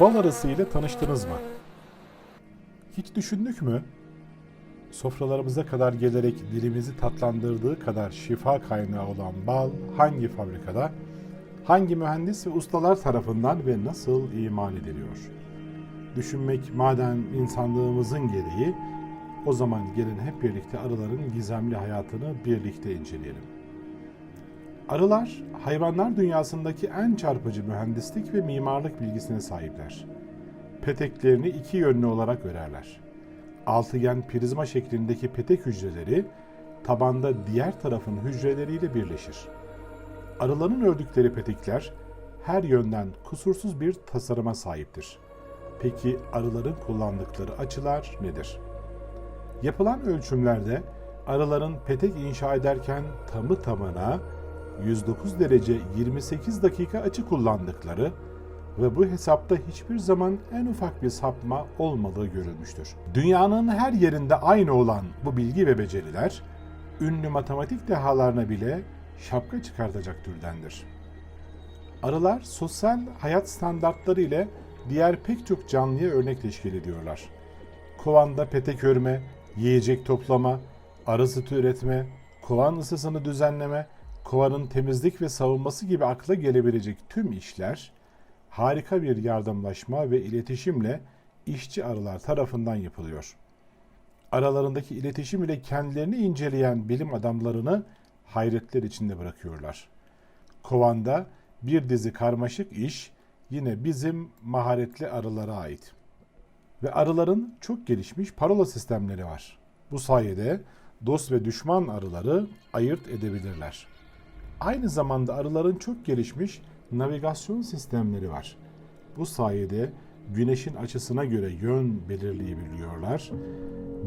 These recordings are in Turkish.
Bal arısı ile tanıştınız mı? Hiç düşündük mü? Sofralarımıza kadar gelerek dilimizi tatlandırdığı kadar şifa kaynağı olan bal hangi fabrikada, hangi mühendis ve ustalar tarafından ve nasıl imal ediliyor? Düşünmek madem insanlığımızın gereği, o zaman gelin hep birlikte arıların gizemli hayatını birlikte inceleyelim. Arılar, hayvanlar dünyasındaki en çarpıcı mühendislik ve mimarlık bilgisine sahipler. Peteklerini iki yönlü olarak örerler. Altıgen prizma şeklindeki petek hücreleri tabanda diğer tarafın hücreleriyle birleşir. Arıların ördükleri petekler her yönden kusursuz bir tasarıma sahiptir. Peki arıların kullandıkları açılar nedir? Yapılan ölçümlerde arıların petek inşa ederken tamı tamına 109 derece 28 dakika açı kullandıkları ve bu hesapta hiçbir zaman en ufak bir sapma olmadığı görülmüştür. Dünyanın her yerinde aynı olan bu bilgi ve beceriler, ünlü matematik dehalarına bile şapka çıkartacak türdendir. Arılar sosyal hayat standartları ile diğer pek çok canlıya örnek teşkil ediyorlar. Kovanda petek örme, yiyecek toplama, arı sütü üretme, kovan ısısını düzenleme, kovanın temizlik ve savunması gibi akla gelebilecek tüm işler harika bir yardımlaşma ve iletişimle işçi arılar tarafından yapılıyor. Aralarındaki iletişim ile kendilerini inceleyen bilim adamlarını hayretler içinde bırakıyorlar. Kovanda bir dizi karmaşık iş yine bizim maharetli arılara ait. Ve arıların çok gelişmiş parola sistemleri var. Bu sayede dost ve düşman arıları ayırt edebilirler. Aynı zamanda arıların çok gelişmiş navigasyon sistemleri var. Bu sayede güneşin açısına göre yön belirleyebiliyorlar.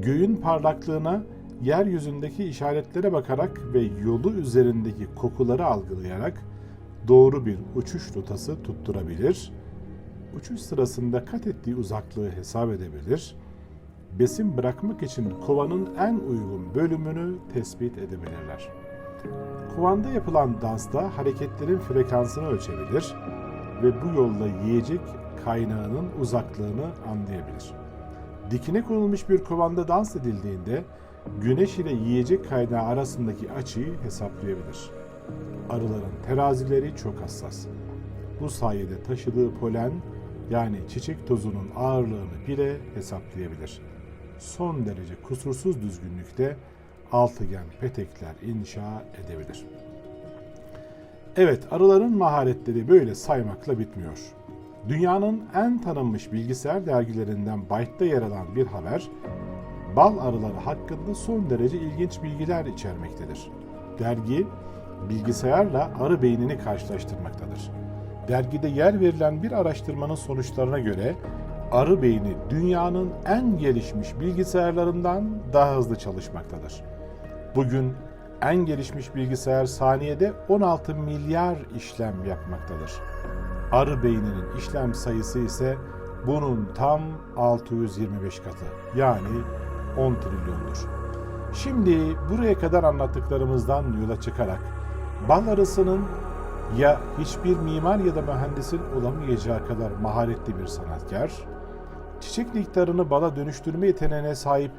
Göğün parlaklığına, yeryüzündeki işaretlere bakarak ve yolu üzerindeki kokuları algılayarak doğru bir uçuş rotası tutturabilir. Uçuş sırasında kat ettiği uzaklığı hesap edebilir. Besin bırakmak için kovanın en uygun bölümünü tespit edebilirler. Kovanda yapılan dansta hareketlerin frekansını ölçebilir ve bu yolla yiyecek kaynağının uzaklığını anlayabilir. Dikine konulmuş bir kovanda dans edildiğinde güneş ile yiyecek kaynağı arasındaki açıyı hesaplayabilir. Arıların terazileri çok hassas. Bu sayede taşıdığı polen yani çiçek tozunun ağırlığını bile hesaplayabilir. Son derece kusursuz düzgünlükte altıgen petekler inşa edebilir. Evet, arıların maharetleri böyle saymakla bitmiyor. Dünyanın en tanınmış bilgisayar dergilerinden Byte'da yer alan bir haber, bal arıları hakkında son derece ilginç bilgiler içermektedir. Dergi, bilgisayarla arı beynini karşılaştırmaktadır. Dergide yer verilen bir araştırmanın sonuçlarına göre arı beyni dünyanın en gelişmiş bilgisayarlarından daha hızlı çalışmaktadır. Bugün en gelişmiş bilgisayar saniyede 16 milyar işlem yapmaktadır. Arı beyninin işlem sayısı ise bunun tam 625 katı yani 10 trilyondur. Şimdi buraya kadar anlattıklarımızdan yola çıkarak bal arısının ya hiçbir mimar ya da mühendisin olamayacağı kadar maharetli bir sanatkar, çiçek nektarını bala dönüştürme yeteneğine sahip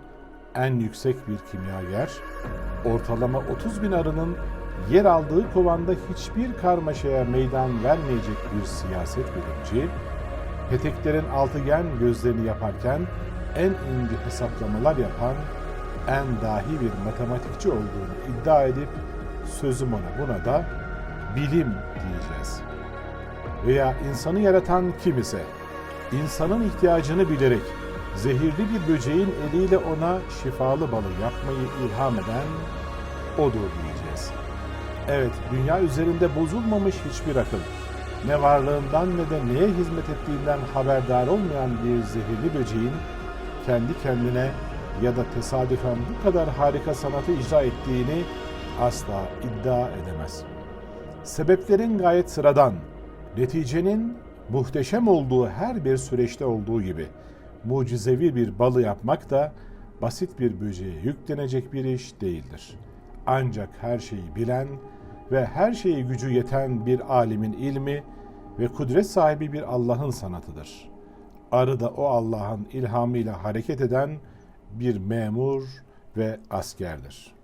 en yüksek bir kimyager, ortalama 30 bin arının yer aldığı kovanda hiçbir karmaşaya meydan vermeyecek bir siyaset bilimci, peteklerin altıgen gözlerini yaparken en ince hesaplamalar yapan en dahi bir matematikçi olduğunu iddia edip sözüm ona buna da bilim diyeceğiz. Veya insanı yaratan kim ise insanın ihtiyacını bilerek zehirli bir böceğin eliyle ona şifalı balı yapmayı ilham eden odur diyeceğiz. Evet, dünya üzerinde bozulmamış hiçbir akıl, ne varlığından ne de neye hizmet ettiğinden haberdar olmayan bir zehirli böceğin kendi kendine ya da tesadüfen bu kadar harika sanatı icra ettiğini asla iddia edemez. Sebeplerin gayet sıradan, neticenin muhteşem olduğu her bir süreçte olduğu gibi mucizevi bir balı yapmak da basit bir böceğe yüklenecek bir iş değildir. Ancak her şeyi bilen ve her şeye gücü yeten bir alimin ilmi ve kudret sahibi bir Allah'ın sanatıdır. arı da o Allah'ın ilhamıyla hareket eden bir memur ve askerdir.